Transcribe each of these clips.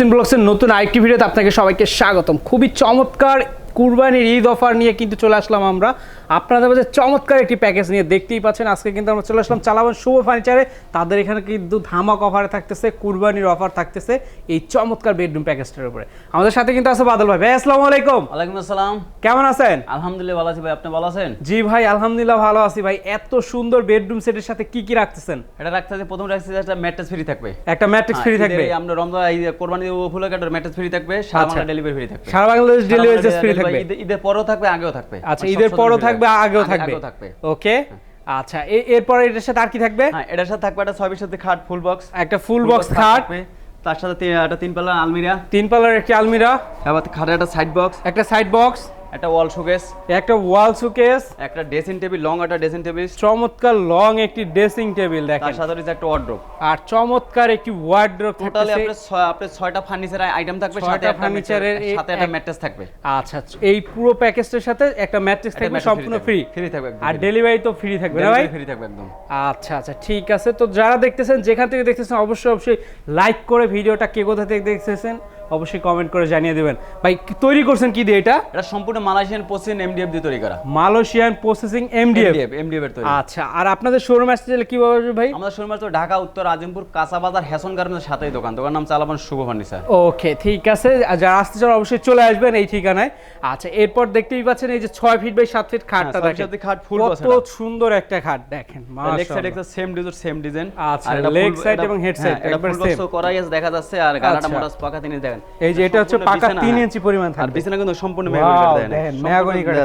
ইয়াসিন ব্লগসের নতুন আরেকটি ভিডিওতে আপনাকে সবাইকে স্বাগতম। খুবই চমৎকার কুরবানির ঈদ অফার নিয়ে কিন্তু চলে আসলাম আমরা। আপনাদের মাঝে চমৎকার একটি প্যাকেজ নিয়ে দেখতেই পাচ্ছেন। আজকে কিন্তু আমরা চলে আসলাম চালাবান শুভ ফার্নিচারে তাদের এখানে কিন্তু ধামাক অফারে থাকতেছে কুরবানির অফার থাকতেছে এই চমৎকার বেডরুম প্যাকেজটার উপরে। আমাদের সাথে কিন্তু আছে বাদল ভাই। ভাই আসসালামু আলাইকুম। ওয়ালাইকুম আসসালাম। কেমন আছেন? আলহামদুলিল্লাহ ভালো আছি ভাই। আপনি ভালো আছেন? জি ভাই আলহামদুলিল্লাহ ভালো আছি ভাই। এত সুন্দর বেডরুম সেটের সাথে কি কি রাখতেছেন? এটা রাখতে আছে প্রথম রাখতে একটা ম্যাট্রেস ফ্রি থাকবে। একটা ম্যাট্রিক্স ফ্রি থাকবে। আমরা রমজান কোরবানি উপলক্ষে একটা ম্যাট্রেস ফ্রি থাকবে। সারা আচ্ছা। বাংলা ডেলিভারি ফ্রি থাকবে। সারা বাংলাদেশ ডেলিভারি ফ্রি থাকবে। ঈদের- পরেও থাকবে আগেও থাকবে। আচ্ছা মানে ঈদের পরেও থাকবে আগেও থাকবে। ওকে? আচ্ছা এরপর এটার সাথে আর কি থাকবে? হ্যাঁ এটার সাথে থাকবে একটা ছয় সাথে খাট ফুল বক্স একটা ফুল বক্স খাট। তার সাথে একটা তিন পাল্লা আলমিরা। তিন পাল্লার একটি আলমিরা। আবার খাটের একটা সাইড বক্স একটা সাইড বক্স একটা ওয়াল শোকেস। একটা ওয়াল সুকেস একটা ড্রেসিং টেবিল লং একটা ড্রেসিং টেবিল। চমৎকার লং একটি ড্রেসিং টেবিল তার সাথে রয়েছে একটা ওয়ার্ড্রোব আর চমৎকার একটি টোটালি ফার্নিচার আইটেম থাকবে সাথে একটা ফার্নিচারের সাথে একটা ম্যাট্রেস থাকবে। আচ্ছা আচ্ছা, এই পুরো প্যাকেজটার সাথে একটা ম্যাট্রিক্স একটা থাকবে সম্পূর্ণ free ফ্রি থাকবে। আর ডেলিভারি তো ফ্রি থাকবে না ভাই? ফ্রি থাকবে একদম। আচ্ছা আচ্ছা ঠিক আছে। তো যারা দেখতেছেন যেখান থেকে দেখতেছেন অবশ্যই অবশ্যই লাইক করে ভিডিওটা কে কোথা থেকে দেখতেছেন? অবশ্যই কমেন্ট করে জানিয়ে দেবেন। ভাই তৈরি করছেন কি দিয়ে এটা? এটা সম্পূর্ণ মালয়েশিয়ান পশ্চিম এমডিএফ দিয়ে তৈরি করা। মালয়েশিয়ান প্রসেসিং এমডিএফ এমডিএফ এর তৈরি। আচ্ছা আর আপনাদের শোরুম আসতে গেলে কীভাবে আসবে ভাই? আমাদের শোরুম তো ঢাকা উত্তর আজিমপুর কাঁচাবাজার হ্যাসন গার্মেন্টের সাথেই দোকান। দোকান নাম চালাবান শুভ ফার্নিচার ওকে ঠিক আছে। যারা আসতে চান অবশ্যই চলে আসবেন এই ঠিকানায়। আচ্ছা এরপর দেখতেই পাচ্ছেন এই যে ছয় ফিট বাই সাত ফিট খাটটা হ্যাঁ, দেখেন। খাট ফুল কত। সুন্দর একটা খাট দেখেন লেগ সাইড একটা সেম ডিজাইন সেম ডিজাইন আচ্ছা, leg side এবং head side একবার একবার same। করাই আছে দেখা যাচ্ছে। আর গালাটা আচ্ছা। মোটা পাকা তিনি দেখেন। এই যে এটা হচ্ছে পাকা বিছানা, তিন হ্যাঁ। ইঞ্চি পরিমাণ আর বিছানা কিন্তু সম্পূর্ণ Wow, মেহগনি কাঠ দেখেন মেহগনি কাঠ,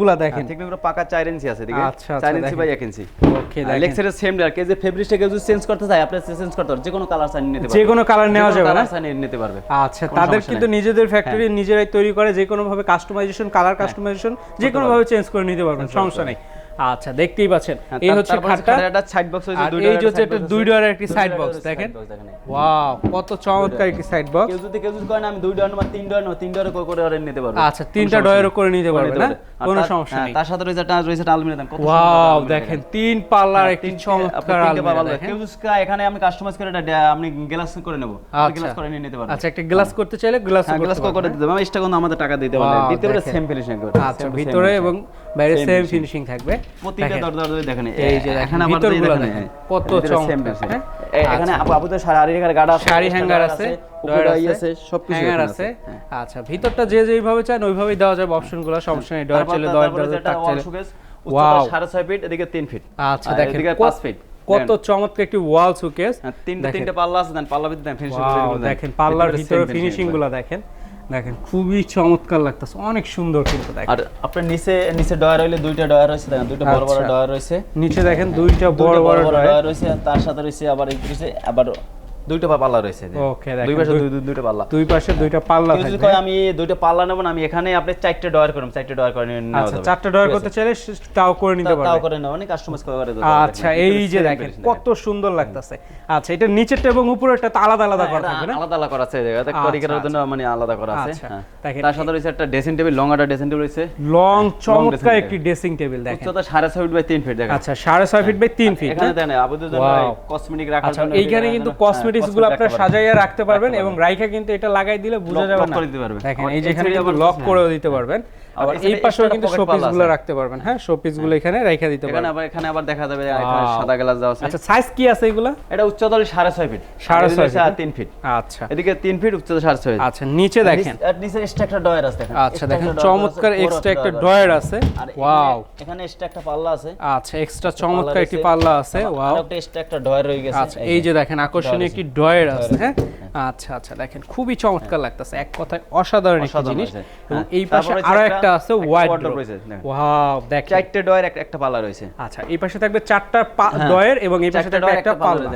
গুলা দেখেন। হ্যাঁ, গুলো পাকা 4 ইঞ্চি আছে এদিকে আচ্ছা, আচ্ছা, 4 ইঞ্চি বাই 1 ইঞ্চি। ওকে দেখেন। সেম আর কে যে ফেব্রিকটা কেউ যদি চেঞ্জ করতে চায় আপনি চেঞ্জ করতে পারবেন যে কোনো কালার চাই নিতে পারবেন যে কোনো কালার নেওয়া যাবে না? চাই নিতে পারবে। আচ্ছা তাদের কিন্তু নিজেদের ফ্যাক্টরি নিজেরাই তৈরি করে যে কোনো ভাবে কাস্টমাইজেশন কালার কাস্টমাইজেশন যে কোনো ভাবে চেঞ্জ করে নিতে পারবেন সমস্যা নেই। আচ্ছা দেখতেই পাচ্ছেন। হ্যাঁ, এই হচ্ছে খাটটা। একটা সাইড বক্স হয়েছে দুই এই হচ্ছে একটা দুই ডোয়ারের একটি সাইড বক্স দেখেন। ওয়াও কত চমৎকার একটি সাইড বক্স কেউ যদি কেউ যদি কয় না আমি দুই ডয়ার বা তিন ডয়ার না তিন ডয়ার করে করে নিতে পারব। আচ্ছা তিনটা ডয়ারও করে নিতে পারবে না? কোনো সমস্যা হ্যাঁ, নেই। তার সাথে রয়েছে একটা রয়েছে আলমিরা দেন কত ওয়াও দেখেন তিন পাল্লার হ্যাঁ, একটি চমৎকার আলমিরা কেউ যদি চায়, এখানে আমি কাস্টমাইজ করে এটা আপনি গ্লাস করে নেব। আচ্ছা। গ্লাস করে নিয়ে নিতে পারবেন। আচ্ছা একটা গ্লাস করতে চাইলে গ্লাস গ্লাস করে দিতে হবে এক্সট্রা কোনো আমাদের টাকা দিতে পারবে Wow, দিতে পারে। সেম ফিনিশিং করে আচ্ছা ভিতরে এবং বাইরে সেম ফিনিশিং থাকবে। প্রতিটা দেখেন। দরজা দরজা দেখেন। এই যে এখানে আবার দেখেন, দেখেন, হ্যাঁ, কত finishing। হ্যাঁ? এ- এখানে আপু আপুদের শাড়ি এখানে গাড়া আছে শাড়ি হ্যাঙ্গার আছে ডয়ার আছে সবকিছু হ্যাঙ্গার আছে। হ্যাঁ। আচ্ছা ভিতরটা যে যেইভাবে চান ওইভাবেই দেওয়া যাবে অপশনগুলো সমস্যা নেই। ডয়ার তারপর ডয়ার একটা টাক Wow. উচ্চতা সাড়ে ছয় ফিট এদিকে তিন ফিট আচ্ছা দেখেন এদিকে কত- পাঁচ ফিট কত চমৎকার একটি ওয়াল সুকেস তিনটে তিনটে পাল্লা আছে দেন পাল্লা ভিতরে দেন ফিনিশিং দেখেন। পাল্লার ভিতরে ফিনিশিংগুলো দেখেন। দেখেন খুবই চমৎকার লাগতেছে অনেক সুন্দর কিন্তু দেখেন আর আপনার নিচে নিচে ডয়ার হইলে দুইটা ডয়ার রয়েছে দেখেন দুইটা বড় বড় আচ্ছা। ডয়ার রয়েছে নিচে দেখেন দুইটা বড় বড় বড় ডয়ার। রয়েছে আর তার সাথে রয়েছে আবার আবার দুইটা পাল্লা রয়েছে দেখেন, দুই পাশে দুই- দুই দুই- দুইটা পাল্লা। দুই পাশে দুইটা পাল্লা কেউ যদি আমি দুইটা পাল্লা নেব না আমি এখানে আপনি চারটে ডয়ার করুন চারটে ডয়ার করে নেওয়া আচ্ছা যাবে। ডয়ার করতে চাইলে তাও করে নিতে তাও- তাও করে নেওয়া অনেক কাস্টমাইজ করে দেওয়া আচ্ছা এই যে দেখেন কত সুন্দর লাগতেছে। আচ্ছা এটা নিচেরটা এবং উপরেরটা তো আলাদা আলাদা করা থাকবে না? আলাদা আলাদা করা আছে এটা আচ্ছা, জন্য মানে আলাদা করা আছে। আচ্ছা, হ্যাঁ। তার সাথে রয়েছে একটা ড্রেসিং টেবিল লং একটা ড্রেসিং টেবিল রয়েছে। লং চমৎকার একটি ড্রেসিং টেবিল দেখেন। উচ্চতা সাড়ে ছয় ফিট বাই তিন ফিট দেখেন। আচ্ছা সাড়ে ছয় ফিট বাই তিন ফিট এখানে দেন আবুদের জন্য কসমেটিক রাখার আচ্ছা জন্য এইখানে কিন্তু হ্যাঁ, কসমেটিক্সগুলো আপনারা সাজাইয়া রাখতে পারবেন এবং রাইখা কিন্তু এটা লাগাই দিলে বোঝা যাবে না। দিতে পারবেন। দেখেন এই যেখানে কিন্তু লক করে দিতে পারবেন। আবার এই পাশেও কিন্তু pocket শোপিসগুলো রাখতে পারবেন হ্যাঁ? শোপিসগুলো এখানে রেখে দিতে এখানে পারবেন। আবার এখানে আবার দেখা যাবে এখানে সাদা গ্লাস দেওয়া আছে। আচ্ছা সাইজ কি আছে এগুলা? এটা উচ্চতা হলো সাড়ে ছয় ফিট সাড়ে আর এদিকে ছয় হচ্ছে feet, তিন ফিট আচ্ছা। এদিকে তিন ফিট উচ্চতা সাড়ে ছয় feet। আচ্ছা নিচে দেখেন। আর নিচে এক্সট্রা একটা ডয়ার আছে দেখেন। আচ্ছা দেখেন চমৎকার এক্সট্রা একটা ড্রয়ার আছে। ওয়াও এখানে এক্সট্রা একটা পাল্লা আছে। আচ্ছা এক্সট্রা চমৎকার একটি পাল্লা আছে। ওয়াও একটা এক্সট্রা একটা ডয়ার রয়ে গেছে। আচ্ছা এই যে দেখেন আকর্ষণীয় একটি ড্রয়ার আছে হ্যাঁ? আচ্ছা আচ্ছা দেখেন খুবই চমৎকার লাগতেছে। এক কথায় অসাধারণ একটি জিনিস। এবং হ্যাঁ, এই পাশে আরও একটা- আছে ওয়াইড ওয়াও দেখেন। চারটে ডয়ার একটা একটা পাল্লা রয়েছে। আচ্ছা এই পাশে থাকবে চারটা হ্যাঁ। ডয়ের এবং এই পাশে থাকবে একটা পাল্লা।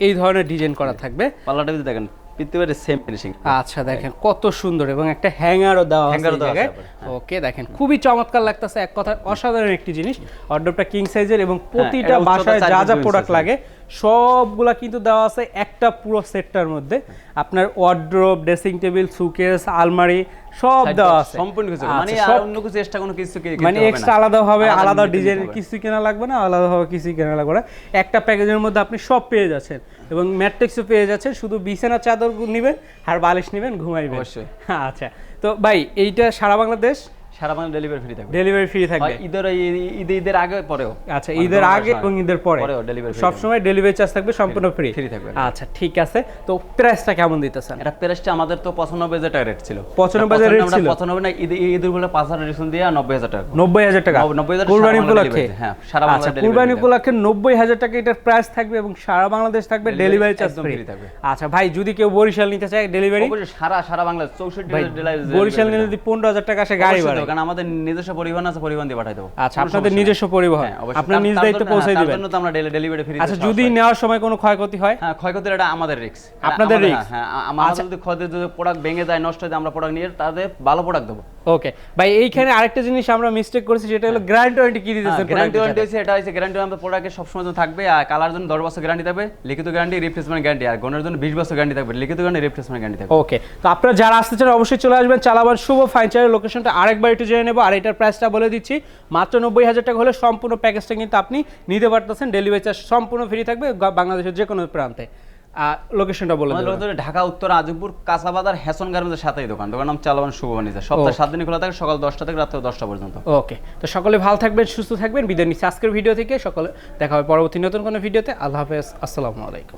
এই ধরনের ডিজাইন করা থাকবে। পাল্লাটা যদি দেখেন পৃথিবীর সেম ফিনিশিং আচ্ছা দেখেন কত সুন্দর এবং একটা হ্যাঙ্গারও দেওয়া আছে ও দেওয়া আছে জায়গায়। আবার, হ্যাঁ। ওকে দেখেন খুবই চমৎকার লাগতেছে। এক কথায় অসাধারণ একটি জিনিস। অর্ডারটা কিং সাইজের এবং প্রতিটা বাসায় যা যা প্রোডাক্ট লাগে সবগুলা কিন্তু দেওয়া আছে একটা পুরো সেটটার মধ্যে। আপনার ওয়ার্ড্রোব ড্রেসিং টেবিল সুকেস আলমারি সব দেওয়া আছে। সম্পূর্ণ কিছু আচ্ছা, মানে আর অন্য কিছু এক্সট্রা কোনো কিছু কি- মানে হবে এক্সট্রা আলাদা হবে আলাদা ডিজাইন হবে। কিছু কেনা লাগবে না আলাদাভাবে কিছুই কেনা লাগবে না। একটা প্যাকেজের মধ্যে আপনি সব পেয়ে যাচ্ছেন এবং ম্যাট্রিক্সও পেয়ে যাচ্ছেন। শুধু বিছানা চাদর নেবেন আর বালিশ নেবেন ঘুমাইবেন। অবশ্যই। আচ্ছা তো ভাই এইটা সারা বাংলাদেশ? সারা বাংলা ডেলিভারি ফ্রি থাকবে। ডেলিভারি ফ্রি থাকবে। ঈদের ঈদ ঈদের আগে পরেও। আচ্ছা মানে ঈদের আগে এবং ঈদের পরে। পরেও ডেলিভারি সব সময় ডেলিভারি চার্জ থাকবে সম্পূর্ণ ফ্রি Free থাকবে। আচ্ছা ঠিক আছে। তো প্রাইসটা কেমন দিতেছেন? এটা প্রাইসটা আমাদের তো হাজার টাকা রেট ছিল। 95 হাজার আমরা ছিল? পঁচানব্বই না ঈদ ঈদের বলে পাঁচ হাজার রিসুন দিয়ে নব্বই হাজার টাকা। নব্বই হাজার টাকা? হাজার কুরবানি উপলক্ষে? হ্যাঁ, সারা বাংলা আচ্ছা delivery কুরবানি উপলক্ষে হাজার টাকা এটার প্রাইস থাকবে এবং সারা বাংলাদেশ থাকবে ডেলিভারি চার্জ ফ্রি থাকবে। আচ্ছা ভাই যদি কেউ বরিশাল নিতে চায় ডেলিভারি সারা সারা বাংলা চৌষট্টি ভাই বরিশাল নিলে যদি পনেরো হাজার টাকা আসে গাড়ি ভাড়া। কারণ আমাদের নিজস্ব পরিবহন আছে পরিবহন দিয়ে পাঠাই দেবো। আচ্ছা আপনাদের নিজস্ব পরিবহন। হ্যাঁ, আপনার নিজ দায়িত্ব পৌঁছে হ্যাঁ, দিবেন। জন্য তো আমরা ডেলিভারি ফ্রি আচ্ছা যদি নেওয়ার সময় কোনো ক্ষয়ক্ষতি হয়? হ্যাঁ ক্ষয়ক্ষতির এটা আমাদের রিস্ক আপনাদের risk? হ্যাঁ আমাদের যদি ক্ষতি যদি প্রোডাক্ট ভেঙে যায় নষ্ট হয়ে আমরা প্রোডাক্ট নিয়ে তাদের ভালো প্রোডাক্ট দেবো। ওকে ভাই এইখানে আরেকটা জিনিস আমরা মিস্টেক করেছি সেটা হলো গ্যারান্টি ওয়ারেন্টি কি দিতেছেন গ্যারান্টি ওয়ারেন্টি হচ্ছে এটা হচ্ছে গ্যারান্টি আমাদের প্রোডাক্টের সবসময় জন্য থাকবে আর কালার জন্য দশ বছর গ্যারান্টি থাকবে লিখিত গ্যারান্টি রিপ্লেসমেন্ট গ্যারান্টি আর গনের জন্য বিশ বছর গ্যারান্টি থাকবে লিখিত গ্যারান্টি রিপ্লেসমেন্ট গ্যারান্টি থাকবে। ওকে তো আপনারা যারা আসতে চান অবশ্যই চলে আসবেন চালাবান শুভ ফার্নিচারের লোকেশনটা আরেকবার একটু জেনে নেব আর এটার প্রাইসটা বলে দিচ্ছি। মাত্র নব্বই হাজার টাকা হলে সম্পূর্ণ প্যাকেজটা কিন্তু আপনি নিতে পারতেছেন। ডেলিভারি চার্জ সম্পূর্ণ ফ্রি থাকবে বাংলাদেশের যে কোনো প্রান্তে লোকেশনটা বলে আমাদের ঢাকা উত্তর আজিমপুর কাঁচাবাজার হ্যাসন গার্মেন্টের সাথেই দোকান। দোকান নাম চালাবান শুভ বাণিজ্য সপ্তাহে সাত দিন খোলা থাকে সকাল দশটা থেকে রাত্রে দশটা পর্যন্ত। ওকে। তো সকলে ভালো থাকবেন সুস্থ থাকবেন। বিদায় নিচ্ছি আজকের ভিডিও থেকে। সকলে দেখা হবে পরবর্তী নতুন কোনো ভিডিওতে। আল্লাহ হাফেজ। আসসালামু আলাইকুম।